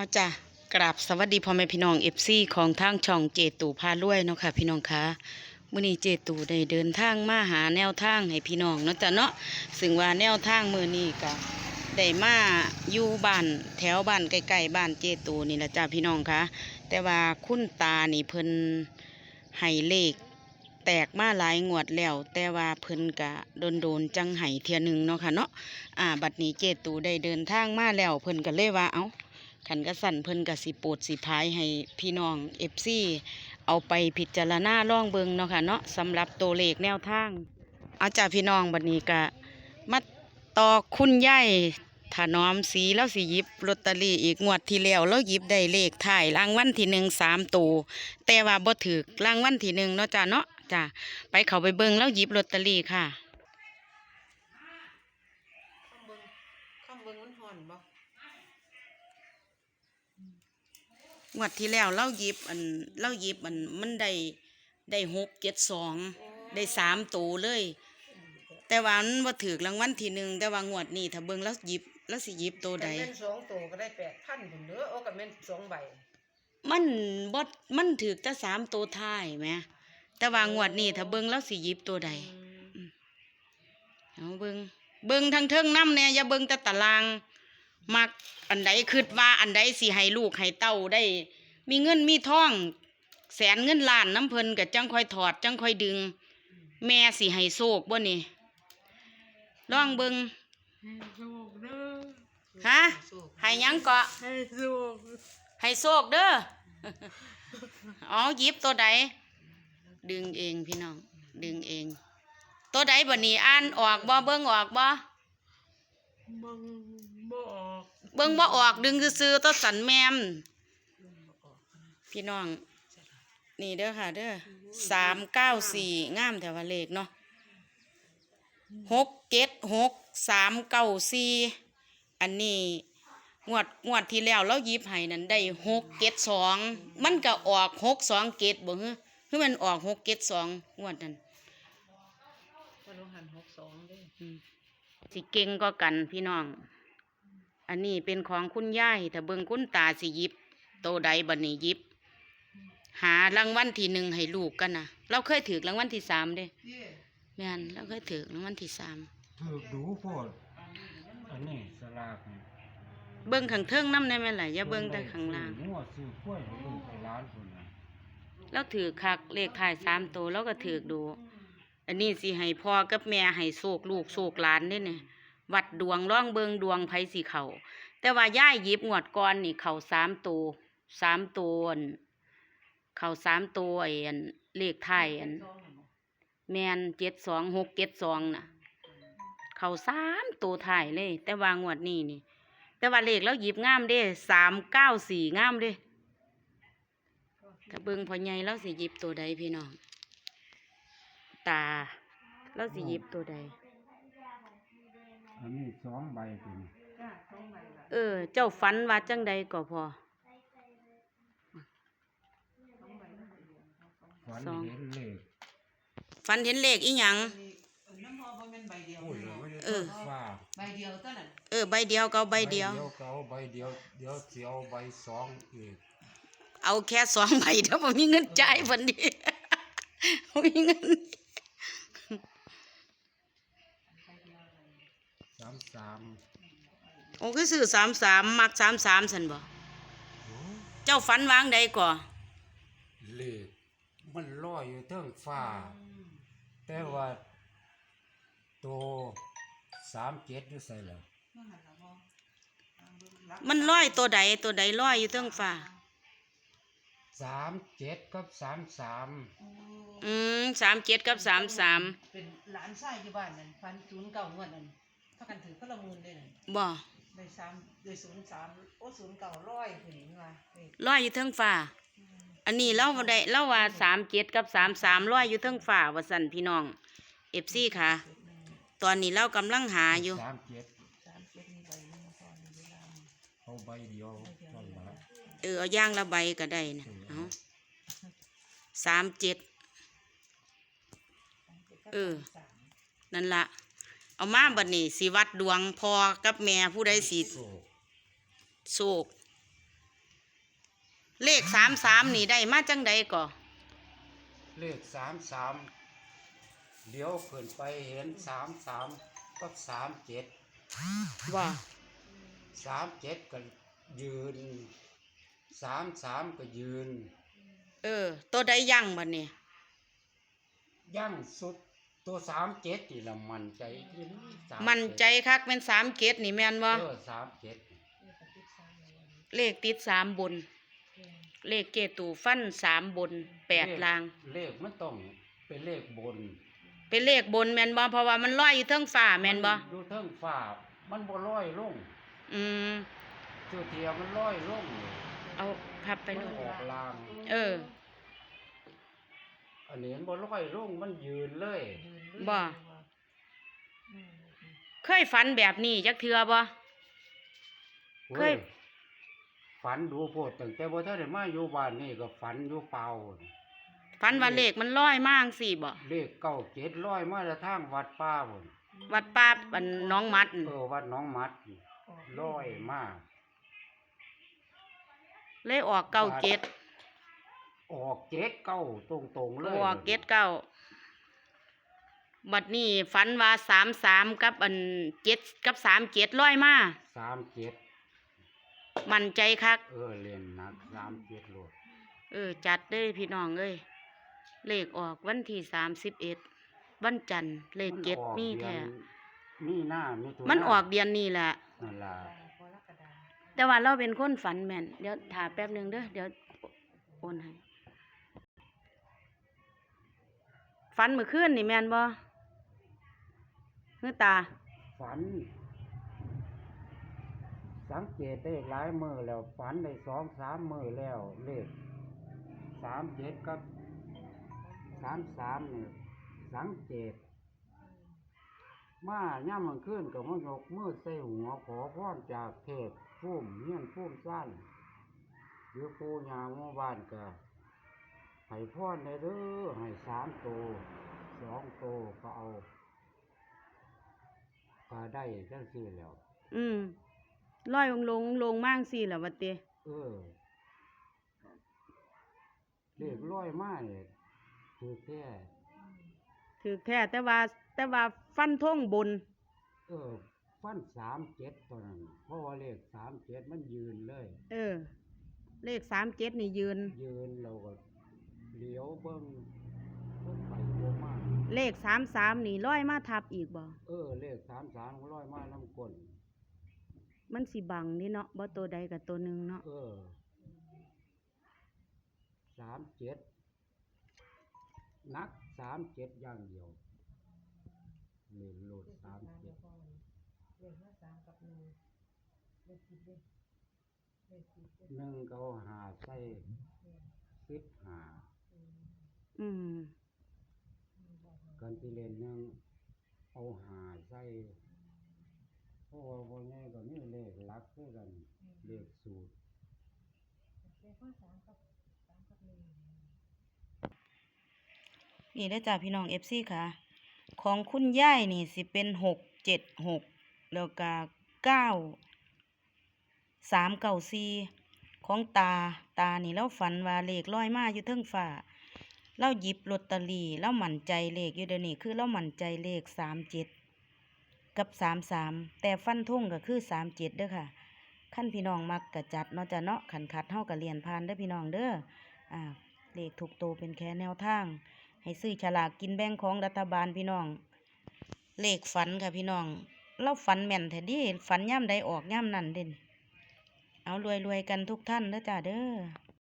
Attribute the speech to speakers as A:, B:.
A: เอาจ้ะกราบสวัสดีพ่อแม่พี่น้องเอฟซีของทางช่องเจตูพารวยเนาะค่ะพี่น้องคะมื้อนี้เจตูได้เดินทางมาหาแนวทางให้พี่น้องเนาะจ้ะเนาะซึ่งว่าแนวทางมื้อนี้ก็ได้มาอยู่บ้านแถวบ้านใกล้ๆบ้านเจตูนี่แหละจ้ะพี่น้องคะแต่ว่าคุณตานี่เพิ่นให้เลขแตกมาหลายงวดแล้ว แต่ว่าเพิ่นกะโดนโดนๆจังไห้เทียนึงเนาะค่ะเนาะอ่าบัดนี้เจตูได้เดินทางมาแล้วเพิ่นก็เลยว่าเอ้า ขันกระสันเพิ่นกะสิปรดสิพายให้พี่น้องเอฟซีเอาไปพิจารณาล่องเบิงเนาะค่ะเนาะสำหรับตัวเลขแนวทาง เอาจากพี่น้องบัดนี้กะมาต่อคุณยายถนอมสีแล้วสิยิบลอตเตอรี่อีกงวดที่แล้วแล้วยิบได้เลขถ่ายรางวัลที่หนึ่งสามตัวแต่ว่าบ่ถือรางวัลที่หนึ่งเนาะจ้าเนาะจ้าไปเขาไปเบิงแล้วยิบลอตเตอรี่ค่ะข้างเบิงมันห่อนบ่ งวดที่แล้วเราหยิบอันเราหยิบอันมันได้ได้หกเจ็ดสองได้สามตัวเลย แต่ว่ามันบ่ถือรางวัลที่หนึ่งแต่ว่างวดนี้ถ้าเบิ่งแล้วหยิบแล้วสิหยิบตัวใด
B: กันแม่นสองตัวก็ได้แปดพันถึงเด้อโอ้กันแม่นสองใบ
A: มันบ่มันถือแต่สามตัวท้ายแหมแต่ว่างวดนี้ถ้าเบิ่งแล้วสิหยิบตัวใดเอาเบิ่งเบิ่งทางเทิงน้ำเนี่ยอย่าเบิ่งแต่ตาราง มักอันใดคิดว่าอันใดสิให้ลูกให้เต้าได้ มีเงินมีทอง แสนเงินล้านน้ำเพิ่นก็จังค่อยถอด จังค่อยดึง แม่สิให้โศกบ่นี่ลองเบิง
B: ให้สูกเด้อ
A: ฮะให้หยังเกาะ
B: ให้สูก
A: ให้โศกเด้ออ๋อหยิบตัวใดดึงเองพี่น้อง ดึงเอง ตัวใดบ่นี่อ่านออกบ่เบิ่งออกบ่
B: บังบ่ออก
A: เบิ่งบ่ออกดึงซื่อๆตัวสันแมม พี่น้อง นี่เด้อค่ะ เด้อสามเก้าสี่งามแต่ว่าเลขเนาะหกเจ็ดหกสามเก้าสี่อันนี้งวดงวดที่แล้วเราหยิบให้นั้นได้หกเจ็ดสองมันก็ออกหกสองเจ็ดบ่ฮึคือมันออกหกเจ็ดสองงวดนั้น
B: ก็ลงหันหกสองเด้อ
A: อืมสิเก่งก็กันพี่น้อง อันนี้เป็นของคุณยายถ้าเบิ่งคุณตาสิหยิบ โตใดบันนี้หยิบ หารางวัลที่หนึ่งให้ลูกกันนะเราเคยถือรางวัลที่สามเด้แม่นเราเคยถือรางวัลที่สาม
C: ถูกดูโพดอันนี้สลากนี่
A: เบิ่งข้างเทิงน้ำได้ไหมล่ะอย่าเบิ่งแต่ข้างล่าง
C: ซื้องัวซื้อกล้วยให้ลูกให้หลานคนน่ะ
A: เราถือคักเลขถ่ายสามตัวเราก็ถือดู อันนี้สิให้พ่อกับแม่ให้โศกลูกโศกหลานเด้เนี่ย วัดดวงร่องเบิงดวงไผสิเขาแต่ว่าย่ายหยิบงวดก่อนนี่เขาสามตัวสามตัวนเขาสามตัวไอ้อันเลขถ่ายอันแมนเจ็ดสองหกเจ็ดสองน่ะ เขาสามตัวถ่ายเลย แต่ว่างวดนี้นี่ แต่ว่าเลขแล้วหยิบง่ามเด้สามเก้าสี่ง่ามเด้ถ้าเบิงพอใหญ่แล้วสิหยิบตัวใดพี่น้อง ตาแล้วสิหยิบตัวใด
C: อันนี้สองใบเป็น
B: จ้าสองใบละ
A: เออ เจ้าฝันว่าจังใดก็พอ
C: ฝัน
A: สอง
C: เห็นเลข
A: ฝันเห็นเลขอีหยัง
B: น้ำพอบ่แม่นใบเดียว
C: โอ้ยเลยไม่ได้
A: เออ
C: ฟ้า
B: ใบเดียวเท่านั้น
A: เออ ใบเดียวก็เอาใบเดียว
C: เก่าใบเดียวเดี๋ยวสิเอาใบสองอีก
A: เอาแค่สองใบเท่าบ่มีเงินจ่ายเพิ่นดิบ่มีเงิน
C: สามสาม
A: โอ้คือซื้อสามสามมักสามสามสันบ่
C: โอ้
A: เจ้าฝันวางใดก่อ
C: เลขมันลอยอยู่เทิงฟ้า แต่ว่าโตสามเจ็ดอยู่ใส่แล้ว
A: มันลอยตัวใดตัวใดลอยอยู่เทิงฟ้า
C: สามเจ็ดกับสามสาม
A: อืมสามเจ็ดกับสามสาม
B: เป็นหลานชายอยู่บ้านนั่นฟันศูนย์เก่างวดนั่นถ้า กันถือพละมูลได้นั่น
A: บ่
B: ได้สามได้ศูนย์สามโอ้ศูนย์เก่าร้อยผู้หญิงว่าเฮ้ย
A: ลอยอยู่เทิงฟ้า อันนี้เราได้เราว่าสามเจ็ดกับสามสามลอยอยู่เทิงฟ้าว่าสั่นพี่น้องเอฟซีค่ะ ตอนนี้เรากำลังหาอยู่
C: สามเจ็ด
B: สามเจ็ดมีใบหนึงพอมีเวลา
C: เอาใบเดียวนั่นละ
A: เออเอาย่างละใบก็ได้นะเอาสามเจ็ดเออ
B: สาม
A: นั่นละ เอามาบัดนี้สิวัดดวงพอกับแม่ผู้ใดสิ
C: โศก
A: โศกเลขสามสามนี่ได้มาจังใดก่อ
C: เลขสามสามเดี๋ยวขึ้นไปเห็นสามสามก็สามเจ็ด
A: ว่า
C: สามเจ็ดก็ยืนสามสามก็ยืน
A: เออ ตัวใดยั่งบัดนี้
C: ย่างสุด ตัวสามเจ็ดนี่ละมันใจที่นี่สา
A: มันใจคักเป็นสามเกตนี่แม่นบ่
C: เออสามเจ็ด
A: เลขติดสามบน เลขเกตูฟันสามบนแปดลาง
C: เลขมันต้องเป็นเลขบน
A: เป็นเลขบนแม่นบ่เพราะว่ามันลอยอยู่เทิงฟ้าแม่นบ่
C: ดูเทิงฟ้ามันบ่ลอยลง
A: อืม
C: เจ้าเทียมันลอยลงนี่
A: เอาพับไป
C: มัน
A: เลย
C: ออกลาง
A: เออ
C: อันนี้มันบ่ลอยลงมันยืนเลย
A: บ่เคยฝันแบบนี้จักเทื่อบ่ เคย
C: โอ้ฝันดูโพดตั้งแต่บ่ทันได้มาอยู่บ้านนี่ก็ฝันอยู่เปล่า
A: ฝันว่าเลขมันลอยมาจังซี่บ่
C: เลขเก้าเจ็ดลอยมาจากทางวัดป้าพุ่น
A: วัดป้าบันน้องมัด
C: เออวัดหน้องมัดลอยมา
A: เลยออกเก้าเจ็ด
C: ออกเจ็ดเก้าตรงๆเลย
A: ออกเจ็ดเก้าบัดนี้ฝันว่าสามสามกับอันเจ็ดกับสามเจ็ดลอยมา
C: สามเจ็ด
A: มั่นใจคัก
C: เออเล่นหนักสามเจ็ดโลด
A: เออ จัดเด้อพี่น้องเอ้ยเลขออกวันที่สามสิบเอ็ดวันจันทร์เลขเจ็ดมีแท้
C: มีหน้ามีตัว
A: มันออกเดือนนี้แหละ
C: นั่นล่ะ
A: แต่ว่าเราเป็นคนฝันแม่น เดี๋ยวถาแป๊บหนึ่งเด้อเดี๋ยวโอนให้ ฝันเมื่อคืนนี่แม่นบ่เมื่อตา
C: ฝันสังเกตได้หลายมือแล้วฝันได้สองสามมือแล้วเลขสามเจ็ดกับสามสามนี่สังเกต มาย่ำมันขึ้นกับมันยกมือใส่หัวขอพรจากเทพพุ่มเฮียนพุ่มสั้นหรือปูยาหมู่บ้านก็ ให้พรได้เด้อให้สามโตวสองโตวก็เอาก็ได้จังสี่แหล้ว
A: อืมลอยลงลงลงมากสิล่ะวัดเต
C: เออเลขร้อยมาเนี่ยคือแค่
A: ถือแท้แต่ว่า แต่ว่าฟันทงบน
C: เออ ฟันสามเจ็ดตอนนั้นเพราะว่าเลขสามเจ็ดมันยืนเลย
A: เออ เลขสามเจ็ดนี่ยืน
C: ยืนเราก็ เลี้ยวเบิ้งเบิ้งไปโบมา
A: เลขสามสามนี่ร้อยมาทับอีกบ่
C: เออ เลขสามสามร้อยมาน้ำกลน
A: มันสิบังนี่เนาะบ่ตัวใดกับตัวหนึ่งเนาะ
C: เออสามเจ็ดนักสามเจ็ดอย่างเดียวเล่นโหลดสามเจ็ดหนึ่งก็เอาหาใส่สิบหา
A: อืม
C: กันที่เล่นหนึ่งเอาหาใส่เพราะว่าพวกนี้ก็มีเลขหลักด้วยกัน เลขสูตร
A: นี่ได้อจ้าพี่น้องเอฟซีค่ะ ของคุณยายนี่สิเป็นหกเจ็ดหกแล้วก็เก้าสามเก้าสี่ของตาตานี่เราฝันว่าเลขลอยมาอยู่เทิงฟ้า เราหยิบลอตเตอรี่เราหมั่นใจเลขอยู่เดี๋ยวนี้คือเราหมั่นใจเลขสามเจ็ดกับสามสามแต่ฟันทุ่งก็คือสามเจ็ดเด้อค่ะขั้นพี่น้องมักกะจัดเนาะจะเนาะขันขัดเท่ากับเรียนพานเด้อพี่น้องเด้ออ่าเลขถูกโตวเป็นแค่แนวทาง ให้ซื้อฉลากกินแบ่งของรัฐบาลพี่น้อง เลขฝันค่ะพี่น้องเราฝันแม่นแท้ดิฝันย่ำใดออกย่ำนั่นเด่นเอารวยๆกันทุกท่านเด้อจ้าเด้อ